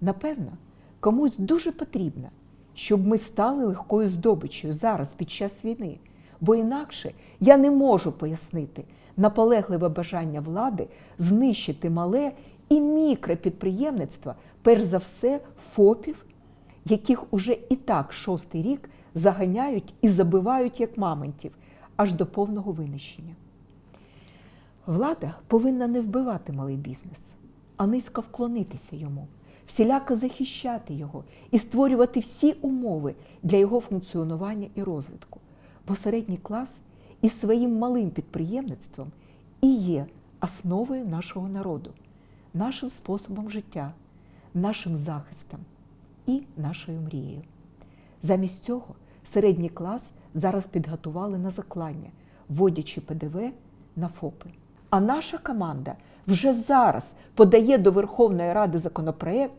Напевно, комусь дуже потрібно, щоб ми стали легкою здобиччю зараз під час війни, бо інакше я не можу пояснити наполегливе бажання влади знищити мале і мікропідприємництва, перш за все, ФОПів, яких уже і так шостий рік заганяють і забивають як мамонтів аж до повного винищення. Влада повинна не вбивати малий бізнес, а низько вклонитися йому, всіляко захищати його і створювати всі умови для його функціонування і розвитку. Бо середній клас із своїм малим підприємництвом і є основою нашого народу, нашим способом життя, нашим захистом і нашою мрією. Замість цього середній клас зараз підготували на заклання, вводячи ПДВ на ФОПи. А наша команда вже зараз подає до Верховної Ради законопроект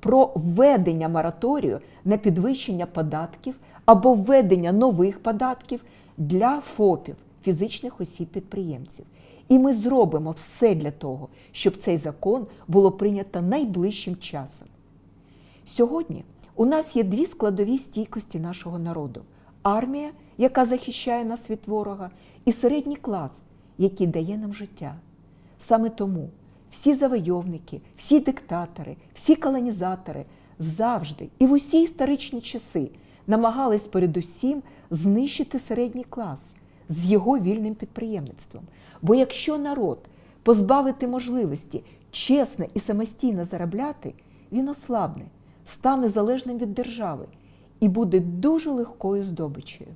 про введення мораторію на підвищення податків або введення нових податків для ФОПів, фізичних осіб-підприємців. І ми зробимо все для того, щоб цей закон було прийнято найближчим часом. Сьогодні у нас є дві складові стійкості нашого народу: армія, яка захищає нас від ворога, і середній клас, який дає нам життя. Саме тому всі завойовники, всі диктатори, всі колонізатори завжди і в усі історичні часи намагались передусім знищити середній клас з його вільним підприємництвом. Бо якщо народ позбавити можливості чесно і самостійно заробляти, він ослабне, стане залежним від держави і буде дуже легкою здобичею.